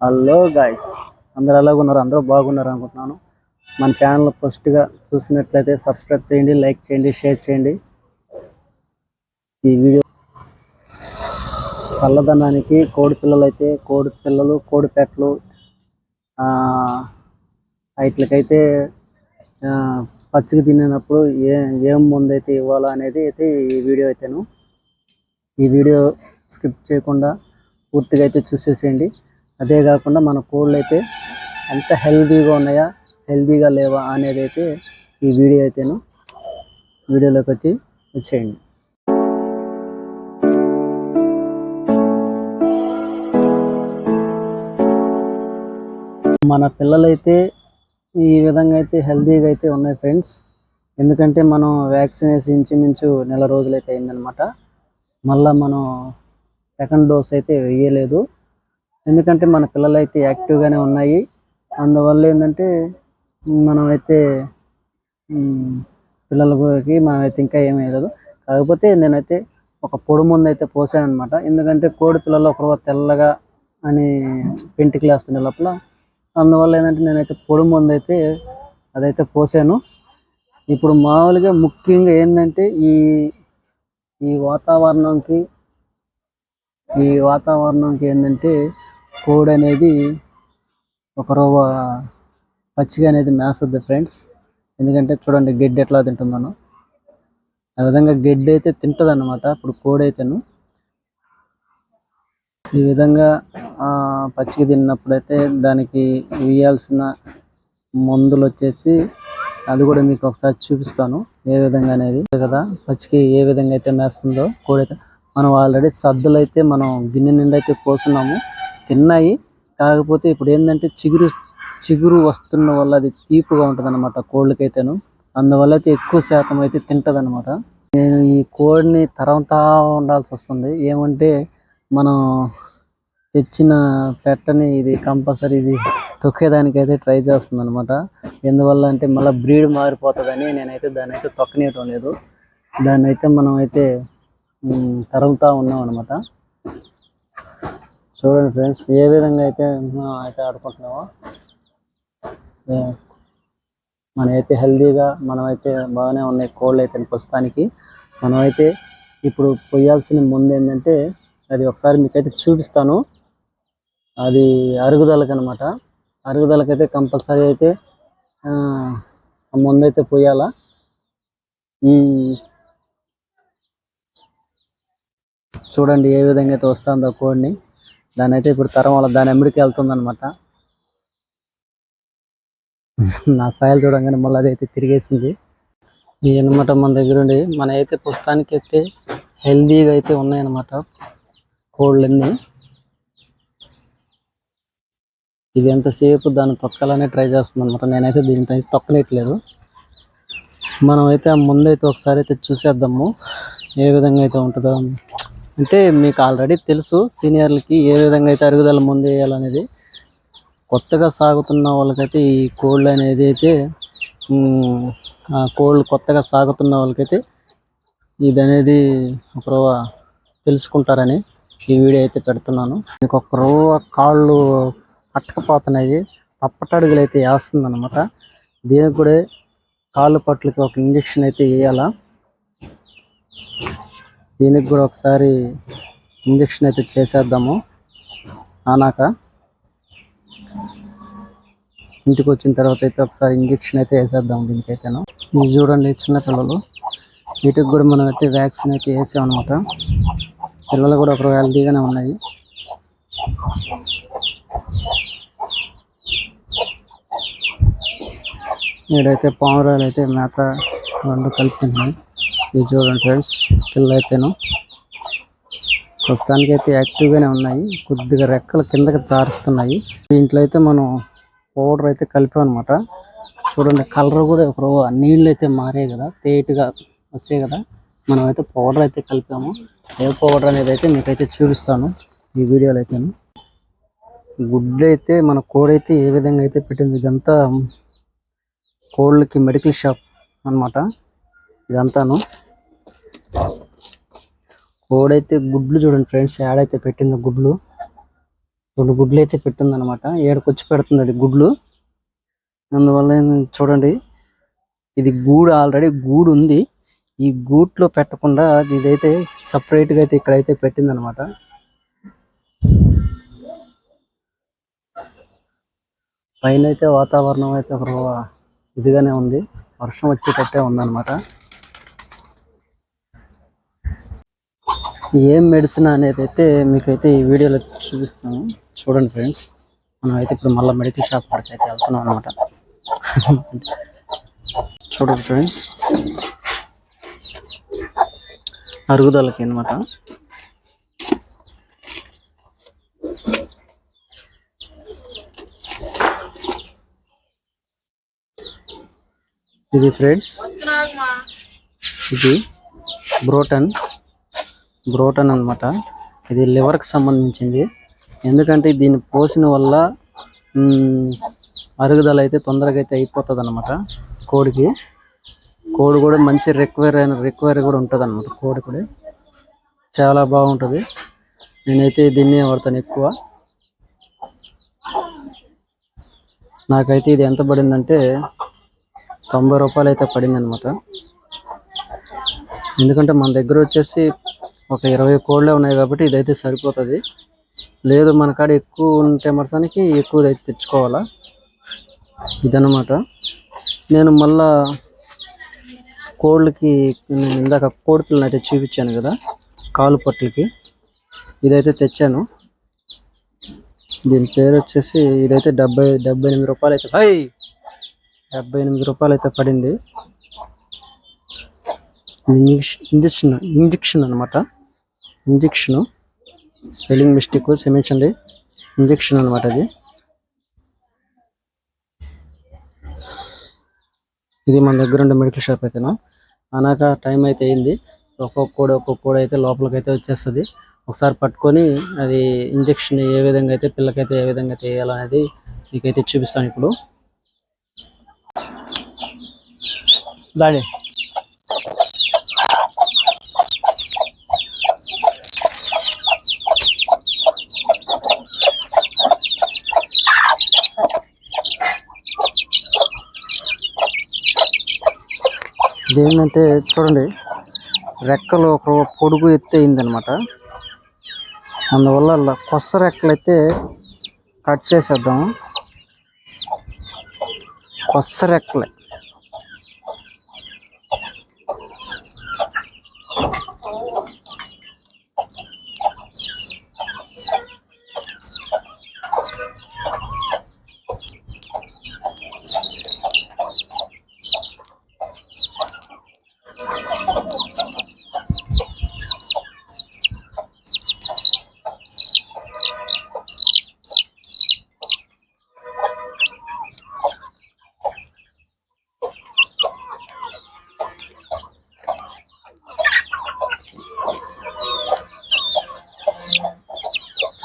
Hello guys. అందరు ఎలాగ ఉన్నారు? అందరూ బాగున్నారు అనుకుంటున్నాను. మన ఛానల్ ఫస్ట్గా చూసినట్లయితే సబ్స్క్రైబ్ చేయండి లైక్ చేయండి షేర్ చేయండి. ఈ వీడియో చల్లదనానికి కోడి పిల్లలు అయితే కోడి పిల్లలు కోడి పెట్టలు వాటికైతే పచ్చిక తినేటప్పుడు ఏ ఏం ముందు అయితే ఇవ్వాలో అనేది అయితే ఈ వీడియో అయితేను. ఈ వీడియో స్కిప్ చేయకుండా పూర్తిగా అయితే చూసేసేయండి. అదే కాకుండా మన కోళ్ళు అయితే ఎంత హెల్తీగా ఉన్నాయా హెల్తీగా లేవా అనేది అయితే ఈ వీడియో అయితేను వీడియోలోకి వచ్చి వచ్చేయండి. మన పిల్లలైతే ఈ విధంగా అయితే హెల్తీగా అయితే ఉన్నాయి ఫ్రెండ్స్. ఎందుకంటే మనం వ్యాక్సిన్ వేసి ఇంచుమించు నెల రోజులైతే అయిందనమాట మళ్ళీ మనం సెకండ్ డోస్ అయితే వేయలేదు. ఎందుకంటే మన పిల్లలు అయితే యాక్టివ్గానే ఉన్నాయి. అందువల్ల ఏంటంటే మనమైతే పిల్లలకి మనమైతే ఇంకా ఏమీ వేయలేదు. కాకపోతే నేనైతే ఒక పొడి ముందు అయితే పోసాను అనమాట ఎందుకంటే కోడి పిల్లలు ఒకరు తెల్లగా అని పెంటికి లేస్తుండే లోపల. అందువల్ల ఏంటంటే నేనైతే పొడి ముందు అయితే అదైతే పోసాను. ఇప్పుడు మామూలుగా ముఖ్యంగా ఏంటంటే ఈ ఈ వాతావరణంకి ఈ వాతావరణంకి ఏంటంటే కోడి అనేది ఒక రవ్వ పచ్చిగా అనేది మేస్తుంది ఫ్రెండ్స్ ఎందుకంటే చూడండి గడ్డి ఎట్లా తింటుందనో ఆ విధంగా గడ్డి అయితే తింటుంది అనమాట ఇప్పుడు కోడి అయితేను. ఈ విధంగా ఆ, పచ్చిక తిన్నప్పుడైతే దానికి వేయాల్సిన మందులు వచ్చేసి అది కూడా మీకు ఒకసారి చూపిస్తాను ఏ విధంగా అనేది. కదా పచ్చికి ఏ విధంగా అయితే మేస్తుందో కోడి అయితే మనం ఆల్రెడీ సద్దులు అయితే మనం గిన్నె నిండా అయితే పోస్తున్నాము తిన్నాయి. కాకపోతే ఇప్పుడు ఏంటంటే చిగురు చిగురు వస్తున్న వల్ల అది తీపుగా ఉంటుంది అనమాట కోళ్ళకైతేను. అందువల్ల అయితే ఎక్కువ శాతం అయితే తింటది అనమాట నేను ఈ కోడిని తరంతా ఉండాల్సి వస్తుంది ఏమంటే మనం తెచ్చిన పెట్టని ఇది కంపల్సరీ ఇది తొక్కేదానికైతే ట్రై చేస్తుంది అనమాట ఎందువల్ల అంటే మళ్ళీ బ్రీడ్ మారిపోతుందని నేనైతే దాన్ని అయితే తొక్కనియటం లేదు. దాన్ని అయితే మనం అయితే తరుగుతూ ఉన్నాం అనమాట చూడండి ఫ్రెండ్స్ ఏ విధంగా అయితే అయితే ఆడుకుంటున్నామో. మనమైతే హెల్దీగా మనమైతే బాగానే ఉన్నాయి కోళ్ళు అయితే ప్రస్తుతానికి. మనమైతే ఇప్పుడు పొయ్యాల్సిన ముందు ఏంటంటే అది ఒకసారి మీకైతే చూపిస్తాను. అది అరుగుదలకు అనమాట అరుగుదలకైతే కంపల్సరీ అయితే ఆ ముందైతే పొయ్యాలా. ఉమ్, చూడండి ఏ విధంగా అయితే వస్తుందో కోడిని. దాని అయితే ఇప్పుడు తరం వల్ల దాని ఎమ్మడికి వెళ్తుంది అనమాట నా సాయలు చూడంగానే మళ్ళీ అదైతే తిరిగేసింది. ఈ అనమాట మన దగ్గర ఉండి మన అయితే ప్రస్తుతానికి అయితే హెల్దీగా అయితే ఉన్నాయన్నమాట కోళ్ళన్నీ. ఇది ఎంతసేపు దాన్ని తొక్కాలనే ట్రై చేస్తుంది అనమాట నేనైతే దీంతో అయితే మనం అయితే ముందైతే ఒకసారి అయితే చూసేద్దాము. ఏ విధంగా అయితే ఉంటుందో. అంటే మీకు ఆల్రెడీ తెలుసు సీనియర్లకి ఏ విధంగా అయితే అరుగుదల ముందు వేయాలనేది. కొత్తగా సాగుతున్న వాళ్ళకైతే ఈ కోళ్ళు అనేది అయితే కోళ్ళు కొత్తగా సాగుతున్న వాళ్ళకైతే ఇది అనేది ఒక రవ్వ తెలుసుకుంటారని ఈ వీడియో అయితే పెడుతున్నాను. మీకు ఒక రవ్వ కాళ్ళు పట్టకపోతున్నాయి తప్పటడుగులు అయితే వేస్తుంది అనమాట దీనికి కూడా కాళ్ళు పట్లకి ఒక ఇంజెక్షన్ అయితే వేయాలా? దీనికి కూడా ఒకసారి ఇంజక్షన్ అయితే చేసేద్దాము. ఆనాక ఇంటికి వచ్చిన తర్వాత అయితే ఒకసారి ఇంజెక్షన్ అయితే వేసేద్దాం దీనికైతేను. ఇది చూడండి చిన్న పిల్లలు. వీటికి కూడా మనం అయితే వ్యాక్సిన్ అయితే వేసాం అనమాట పిల్లలు కూడా ఒక హెల్తీగానే ఉన్నాయి. నేడైతే పావురాలు అయితే మేత రెండు కలిపినాయి ఇది చూడండి ఫ్రెండ్స్ పిల్లలు అయితేను. ప్రస్తుతానికి అయితే యాక్టివ్గానే ఉన్నాయి. కొద్దిగా రెక్కలు కిందకి జారుస్తున్నాయి. దీంట్లో అయితే మనం పౌడర్ అయితే కలిపామన్నమాట. చూడండి కలర్ కూడా ఇప్పుడు నీళ్ళు అయితే మారాయి కదా తేటగా వచ్చాయి కదా. మనం అయితే పౌడర్ అయితే కలిపాము. ఏ పౌడర్ అనేది అయితే మీకైతే చూపిస్తాను ఈ వీడియోలో అయితే గుడ్లు అయితే మన కోడైతే అయితే ఏ విధంగా అయితే పెట్టింది ఇదంతా కోళ్ళకి మెడికల్ షాప్ అన్నమాట. ఇదంతాను. కోడైతే గుడ్లు చూడండి ఫ్రెండ్స్ యాడైతే పెట్టిందో గుడ్లు. రెండు గుడ్లు అయితే పెట్టిందనమాట. ఏడకొచ్చి పెడుతుంది అది గుడ్లు. అందువల్ల చూడండి ఇది గూడు ఆల్రెడీ గూడు ఉంది. ఈ గూట్లో పెట్టకుండా ఇదైతే సపరేట్గా అయితే ఇక్కడైతే పెట్టిందనమాట. పైన అయితే వాతావరణం అయితే ఇదిగానే ఉంది. వర్షం వచ్చేటట్టే ఉందన్నమాట ఏం మెడిసిన్ అనేది అయితే మీకైతే ఈ వీడియోలో చూపిస్తాను. చూడండి ఫ్రెండ్స్. మనం అయితే ఇప్పుడు మళ్ళీ మెడికల్ షాప్ వరకు అయితే వెళ్తున్నాం అనమాట చూడండి ఫ్రెండ్స్. అరుగుదలకి అనమాట ఇది ఫ్రెండ్స్. ఇది బ్రోటన్. బ్రోటన్ అనమాట ఇది లివర్కి సంబంధించింది. ఎందుకంటే దీన్ని పోసిన వల్ల అరుగుదల అయితే తొందరగా అయితే అయిపోతుంది అనమాట కోడికి. కోడి కూడా మంచి రిక్వైర్ అయిన రిక్వైర్ కూడా ఉంటుంది అనమాట కోడి కూడా. చాలా బాగుంటుంది. నేనైతే దీన్నే వాడతాను ఎక్కువ. నాకైతే ఇది ఎంత పడిందంటే తొంభై రూపాయలు అయితే పడింది అనమాట ఎందుకంటే మన దగ్గర వచ్చేసి ఒక ఇరవై కోళ్ళే ఉన్నాయి కాబట్టి ఇదైతే సరిపోతుంది. లేదు మన కాడ ఎక్కువ ఉంటే మరసానికి ఎక్కువ అయితే తెచ్చుకోవాలా? ఇదన్నమాట. నేను మళ్ళా కోళ్ళకి నేను ఇందాక కోడిపిల్లని అయితే చూపించాను కదా కాలు పట్లకి ఇదైతే తెచ్చాను. దీని పేరు వచ్చేసి ఇదైతే డెబ్బై డెబ్బై ఎనిమిది రూపాయలు అయితే హై డెబ్బై ఎనిమిది రూపాయలు అయితే పడింది. ఇంజక్షన్ ఇంజక్షన్ ఇంజక్షన్ అనమాట ఇంజక్షను. స్పెల్లింగ్ మిస్టేక్ క్షమించండి. ఇంజక్షన్ అనమాట అది. ఇది మన దగ్గర ఉండే మెడికల్ షాప్ అయితేనా? అనాక టైం అయితే అయింది. ఒక్కొక్క కోడి ఒక్కొక్క కోడి అయితే లోపలికి అయితే వచ్చేస్తుంది. ఒకసారి పట్టుకొని అది ఇంజక్షన్ ఏ విధంగా అయితే పిల్లకైతే ఏ విధంగా అయితే వేయాలనేది మీకైతే చూపిస్తాను ఇప్పుడు. దాడి ఇదేంటంటే చూడండి రెక్కలు ఒక పొడుగు ఎత్తి అయిందనమాట అందువల్ల అలా రెక్కలు అయితే కట్ చేసేద్దాం. కొస రెక్కలే.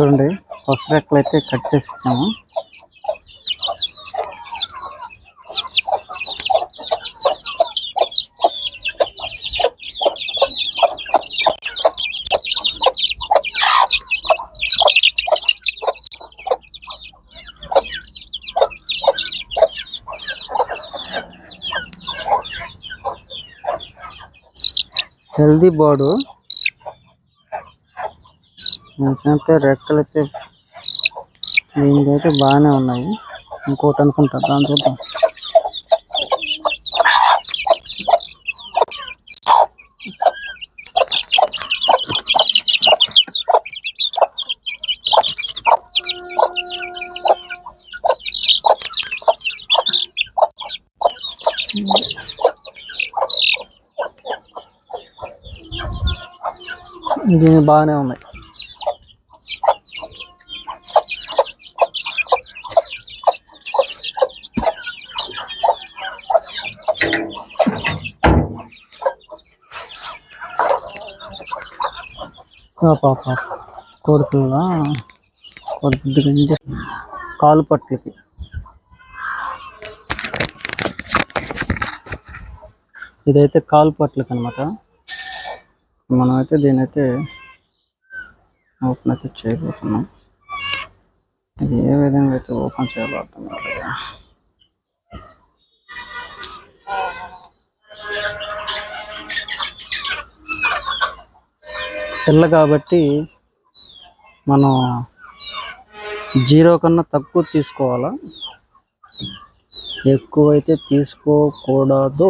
చూడండి. పసురెక్కలు అయితే కట్ చేసేసాము. Healthy board. ఎందుకంటే రెక్కలు అయితే దీనికైతే బాగానే ఉన్నాయి. ఇంకోటి అనుకుంటా దాని చూద్దాం. దీని బాగానే ఉన్నాయి. పాప కోడిపిల్ల కొద్దిగా కాలు పట్లకి. ఇదైతే కాలు పట్లకి అనమాట మనమైతే దీనైతే ఓపెన్ అయితే చేయబోతున్నాం. ఇది ఏ విధంగా అయితే ఓపెన్ చేయబోతున్నాం పిల్ల కాబట్టి మనం జీరో కన్నా తక్కువ తీసుకోవాలా? ఎక్కువైతే తీసుకోకూడదు.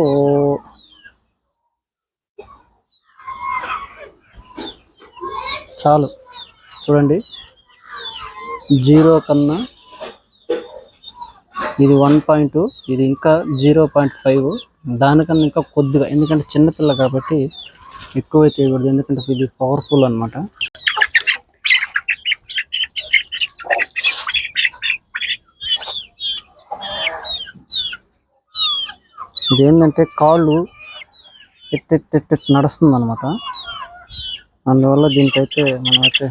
చాలు. చూడండి. జీరో కన్నా ఇది వన్ పాయింట్ ఇది ఇంకా జీరో పాయింట్ ఫైవ్. దానికన్నా ఇంకా కొద్దిగా ఎందుకంటే చిన్నపిల్ల కాబట్టి ఎక్కువ తీయకూడదు ఎందుకంటే ఇది పవర్ఫుల్ అన్నమాట. ఇది ఏంటంటే కాళ్ళు ఎట్టెట్టెట్టు నడుస్తుంది అనమాట అందువల్ల దీనికైతే మనమైతే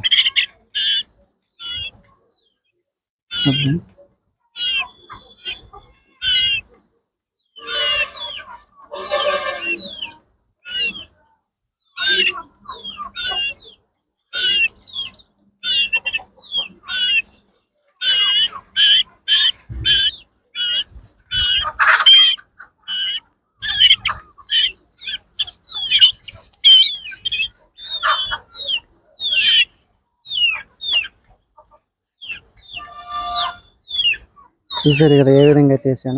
చూసారు కదా ఏ విధంగా అయితే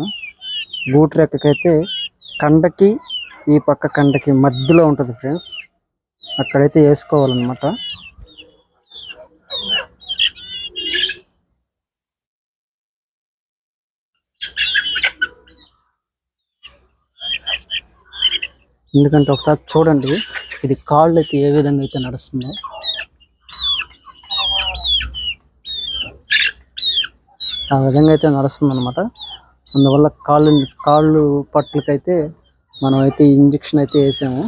బూట్ రెక్కకైతే కండకి ఈ పక్క కండకి మధ్యలో ఉంటుంది ఫ్రెండ్స్. అక్కడైతే వేసుకోవాలన్నమాట. ఎందుకంటే ఒకసారి చూడండి ఇది కాళ్ళు అయితే ఏ విధంగా అయితే నడుస్తుందో. ఆ విధంగా అయితే నడుస్తుంది అనమాట అందువల్ల కాళ్ళు కాళ్ళు పట్లకైతే మనం అయితే ఇంజక్షన్ అయితే వేసాము.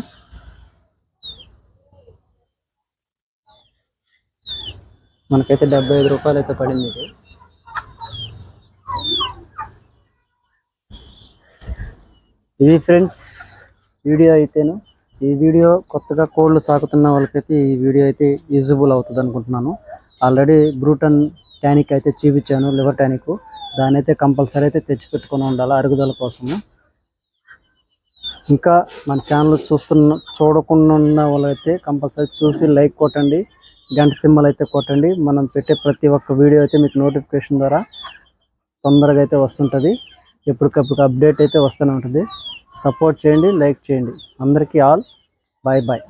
మనకైతే డెబ్బై ఐదు రూపాయలు అయితే పడింది ఇది. ఇది ఫ్రెండ్స్ వీడియో అయితేను ఈ వీడియో కొత్తగా కోళ్ళు సాకుతున్న వాళ్ళకైతే ఈ వీడియో అయితే యూజబుల్ అవుతుంది అనుకుంటున్నాను ఆల్రెడీ బ్రూటన్ టానిక్ అయితే చూపించాను లివర్ టానిక్ దాని అయితే కంపల్సరీ అయితే తెచ్చిపెట్టుకుని ఉండాలి అరుగుదల కోసము. ఇంకా మన ఛానల్ చూస్తున్న చూడకుండా ఉన్న వాళ్ళైతే కంపల్సరీ చూసి లైక్ కొట్టండి గంట సింబల్ అయితే కొట్టండి. మనం పెట్టే ప్రతి ఒక్క వీడియో అయితే మీకు నోటిఫికేషన్ ద్వారా తొందరగా అయితే వస్తుంటుంది. ఎప్పటికప్పుడు అప్డేట్ అయితే వస్తూనే ఉంటుంది. సపోర్ట్ చేయండి లైక్ చేయండి. అందరికీ ఆల్ బాయ్ బాయ్